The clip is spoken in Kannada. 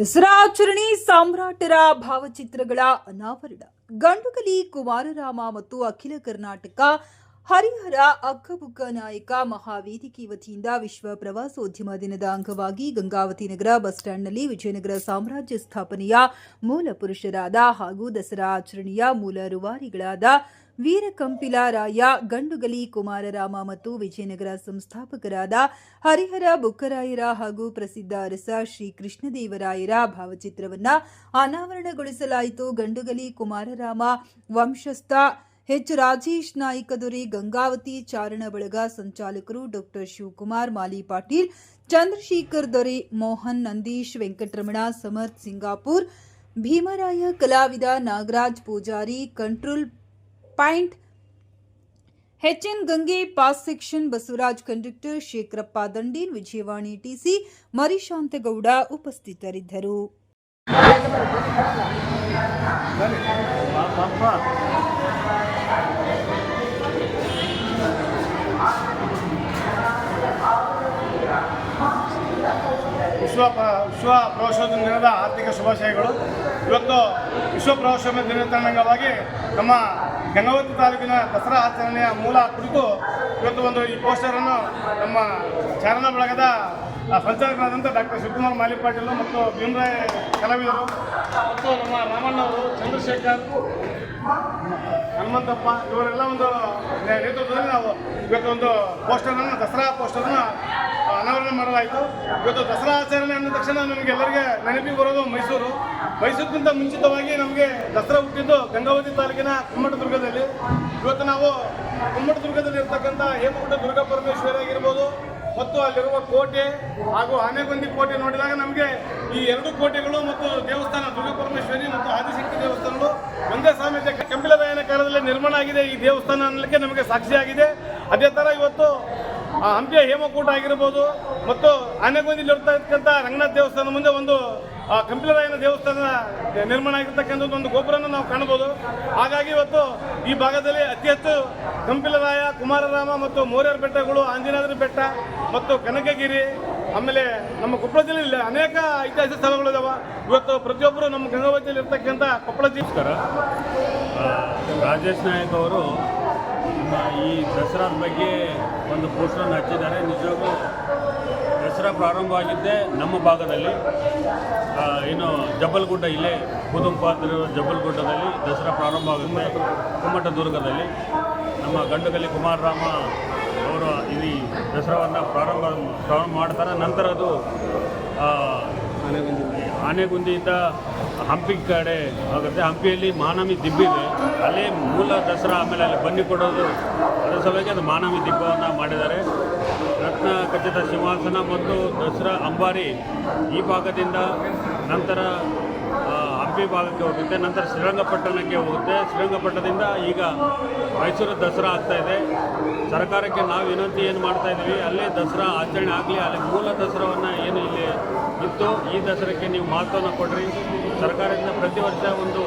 ದಸರಾ ಆಚರಣೆ, ಸಾಮ್ರಾಟರ ಭಾವಚಿತ್ರಗಳ ಅನಾವರಣ, ಗಂಡುಗಲಿ ಕುಮಾರರಾಮ ಮತ್ತು ಅಖಿಲ ಕರ್ನಾಟಕ, ಹರಿಹರ ಅಕ್ಕಬುಕ್ಕ ನಾಯಕ ಮಹಾವೇದಿಕೆ ವತಿಯಿಂದ ವಿಶ್ವ ಪ್ರವಾಸೋದ್ಯಮ ದಿನದ ಅಂಗವಾಗಿ ಗಂಗಾವತಿ ನಗರ ಬಸ್ ಸ್ಟ್ಯಾಂಡ್ನಲ್ಲಿ ವಿಜಯನಗರ ಸಾಮ್ರಾಜ್ಯ ಸ್ಥಾಪನೆಯ ಮೂಲ ಪುರುಷರಾದ ಹಾಗೂ ದಸರಾ ಆಚರಣೆಯ ಮೂಲ ರೂವಾರಿಗಳಾದ ವೀರಕಂಪಿಲಾರಾಯ, ಗಂಡುಗಲಿ ಕುಮಾರರಾಮ ಮತ್ತು ವಿಜಯನಗರ ಸಂಸ್ಥಾಪಕರಾದ ಹರಿಹರ ಬುಕ್ಕರಾಯರ ಹಾಗೂ ಪ್ರಸಿದ್ಧ ಅರಸ ಶ್ರೀ ಕೃಷ್ಣದೇವರಾಯರ ಭಾವಚಿತ್ರವನ್ನ ಅನಾವರಣಗೊಳಿಸಲಾಯಿತು. ಗಂಡುಗಲಿ ಕುಮಾರರಾಮ, ವಂಶಸ್ಥ ಎಚ್. ರಾಜೇಶ್ ನಾಯ್ಕದೊರೆ ಗಂಗಾವತಿ ಚಾರಣ ಬಳಗ ಸಂಚಾಲಕರು ಡಾಕ್ಟರ್ ಶಿವಕುಮಾರ್, ಮಾಲಿ ಪಾಟೀಲ್, ಚಂದ್ರಶೇಖರ್ ದೊರೆ, ಮೋಹನ್ ನಂದೀಶ್, ವೆಂಕಟರಮಣ, ಸಮರ್ಥ್ ಸಿಂಗಾಪುರ್, ಭೀಮರಾಯ ಕಲಾವಿದ Nagaraj Pujari, control point. N Gange pass section Basavaraj conductor Shekharappa Dandin Vijayavani TC Marishanthagouda ಉಪಸ್ಥಿತರಿದ್ದರು. ವಿಶ್ವ ವಿಶ್ವ ಪ್ರವಾಸೋದ್ಯಮ ದಿನದ ಆರ್ಥಿಕ ಶುಭಾಶಯಗಳು. ಇವತ್ತು ವಿಶ್ವ ಪ್ರವಾಸೋದ್ಯಮ ದಿನದ ಅಂಗವಾಗಿ ನಮ್ಮ ಗಂಗಾವತಿ ತಾಲೂಕಿನ ದಸರಾ ಆಚರಣೆಯ ಮೂಲ ಕುರಿತು ಇವತ್ತು ಒಂದು ಈ ಪೋಸ್ಟರನ್ನು ನಮ್ಮ ಚಾರಣ ಬಳಗದ ಆ, ಸಂಚಾಲಕರಾದಂಥ ಡಾಕ್ಟರ್ ಶಿವಕುಮಾರ್ ಮಾಲಿ ಪಾಟೀಲ್ ಮತ್ತು ಭೀಮರಾಯ್ ಕಲಾವಿದರು ಮತ್ತು ನಮ್ಮ ರಾಮಣ್ಣವರು ಚಂದ್ರಶೇಖರ್ ಹನುಮಂತಪ್ಪ ಇವರೆಲ್ಲ ಒಂದು ನೇತೃತ್ವದಲ್ಲಿ ನಾವು ಇವತ್ತು ಒಂದು ಪೋಸ್ಟರನ್ನು ದಸರಾ ಪೋಸ್ಟರನ್ನು ಅನಾವರಣ ಮಾಡಲಾಯಿತು. ಇವತ್ತು ದಸರಾ ಆಚರಣೆ ಅಂದ ತಕ್ಷಣ ನಮಗೆ ಎಲ್ಲರಿಗೆ ನೆನಪಿಗೆ ಬರೋದು ಮೈಸೂರು. ಮೈಸೂರಿಗಿಂತ ಮುಂಚಿತವಾಗಿ ನಮಗೆ ದಸರಾ ಹುಟ್ಟಿದ್ದು ಗಂಗಾವತಿ ತಾಲೂಕಿನ ಕುಮ್ಮಟದುರ್ಗದಲ್ಲಿ. ಇವತ್ತು ನಾವು ಕುಮ್ಮಟದುರ್ಗದಲ್ಲಿ ಇರ್ತಕ್ಕಂಥ ಹೇಮಕುಟ ದುರ್ಗಾ ಪರಮೇಶ್ವರಿ ಆಗಿರ್ಬೋದು, ಮತ್ತು ಅಲ್ಲಿರುವ ಕೋಟೆ ಹಾಗೂ ಆನೆಗೊಂದಿ ಕೋಟೆ ನೋಡಿದಾಗ ನಮಗೆ ಈ ಎರಡು ಕೋಟೆಗಳು ಮತ್ತು ದೇವಸ್ಥಾನ ದುರ್ಗಾ ಪರಮೇಶ್ವರಿ ಮತ್ತು ಆದಿಶಕ್ತಿ ದೇವಸ್ಥಾನಗಳು ಒಂದೇ ಸಾಮ್ಯತೆ ಕಂಪಿಲರಾಯನ ಕಾಲದಲ್ಲಿ ನಿರ್ಮಾಣ ಆಗಿದೆ. ಈ ದೇವಸ್ಥಾನ ಅನ್ನಲಿಕ್ಕೆ ನಮಗೆ ಸಾಕ್ಷಿಯಾಗಿದೆ. ಅದೇ ಥರ ಇವತ್ತು ಆ ಹಂಪಿಯ ಹೇಮಕೂಟ ಆಗಿರ್ಬೋದು ಮತ್ತು ಆನೆಗೊಂದಿಲಿ ಇರ್ತಾ ಇರ್ತಕ್ಕಂಥ ರಂಗನಾಥ ದೇವಸ್ಥಾನ ಮುಂದೆ ಒಂದು ಕಂಪಿಲರಾಯನ ದೇವಸ್ಥಾನ ನಿರ್ಮಾಣ ಆಗಿರ್ತಕ್ಕಂಥದ್ದು ಒಂದು ಗೋಪುರವನ್ನು ನಾವು ಕಾಣಬಹುದು ಹಾಗಾಗಿ ಇವತ್ತು ಈ ಭಾಗದಲ್ಲಿ ಅತಿ ಹೆಚ್ಚು ಕಂಪಿಲರಾಯ, ಕುಮಾರರಾಮ ಮತ್ತು ಮೋರ್ಯರ ಬೆಟ್ಟಗಳು ಆಂಜನಾದ್ರಿ ಬೆಟ್ಟ ಮತ್ತು ಕನಕಗಿರಿ, ಆಮೇಲೆ ನಮ್ಮ ಕೊಪ್ಪಳ ಜಿಲ್ಲೆಯಲ್ಲಿ ಅನೇಕ ಐತಿಹಾಸಿಕ ಸ್ಥಳಗಳು ಇದಾವೆ ಇವತ್ತು ಪ್ರತಿಯೊಬ್ಬರು ನಮ್ಮ ಗಂಗಾವತಿಯಲ್ಲಿ ಇರ್ತಕ್ಕಂಥ ಕೊಪ್ಪಳ ಜಿಲ್ಲೆ ರಾಜೇಶ್ ನಾಯಕ್ ಅವರು ಈ ದಸರಾದ ಬಗ್ಗೆ ಒಂದು ಪೋಸ್ಟರನ್ನು ಹಚ್ಚಿದ್ದಾರೆ. ನಿಜವಾಗೂ ದಸರಾ ಪ್ರಾರಂಭವಾಗಿದ್ದೇ ನಮ್ಮ ಭಾಗದಲ್ಲಿ ಏನು ಜಬ್ಬಲ್ಗುಡ್ಡ ಇಲ್ಲೇ ಕುದುಂಪಾದ್ರ ಜಬ್ಬಲ್ಗುಡ್ಡದಲ್ಲಿ ದಸರಾ ಪ್ರಾರಂಭ ಆಗುತ್ತೆ. ಕುಮ್ಮಟದುರ್ಗದಲ್ಲಿ ನಮ್ಮ ಗಂಡುಗಲಿ ಕುಮಾರರಾಮ ಅವರು ಇಲ್ಲಿ ದಸರಾವನ್ನು ಪ್ರಾರಂಭ ಪ್ರಾರಂಭ ಮಾಡ್ತಾರೆ. ನಂತರ ಅದು ಆನೆಗುಂದಿಯಿಂದ ಹಂಪಿ ಕಡೆ ಆಗುತ್ತೆ. ಹಂಪಿಯಲ್ಲಿ ಮಾನವಿ ದಿಬ್ಬಿದೆ ಅಲ್ಲಿ ಮೂಲ ದಸರಾ ಆಮೇಲೆ ಅಲ್ಲಿ ಬನ್ನಿ ಕೊಡೋದು. ಅದರ ಸಲುವಾಗಿ ಅದು ಮಾನವಿ ದಿಬ್ಬವನ್ನು ಮಾಡಿದ್ದಾರೆ. ರತ್ನ ಖಚಿತ ಸಿಂಹಾಸನ ಮತ್ತು ದಸರಾ ಅಂಬಾರಿ ಈ ಭಾಗದಿಂದ ನಂತರ ಹಂಪಿ ಭಾಗಕ್ಕೆ ಹೋಗುತ್ತೆ, ನಂತರ ಶ್ರೀರಂಗಪಟ್ಟಣಕ್ಕೆ ಹೋಗುತ್ತೆ. ಶ್ರೀರಂಗಪಟ್ಟಣದಿಂದ ಈಗ ಮೈಸೂರು ದಸರಾ ಆಗ್ತಾ ಇದೆ. ಸರ್ಕಾರಕ್ಕೆ ನಾವು ವಿನಂತಿ ಏನು ಮಾಡ್ತಾ ಇದ್ದೀವಿ, ಅಲ್ಲೇ ದಸರಾ ಆಚರಣೆ ಆಗಲಿ, ಅಲ್ಲಿ ಮೂಲ ದಸರಾವನ್ನು ಏನು ಇಲ್ಲಿ ಇತ್ತು, ಈ ದಸರಾಕ್ಕೆ ನೀವು ಮಹತ್ವವನ್ನು ಕೊಡ್ರಿ. ಸರ್ಕಾರದಿಂದ ಪ್ರತಿ ವರ್ಷ ಒಂದು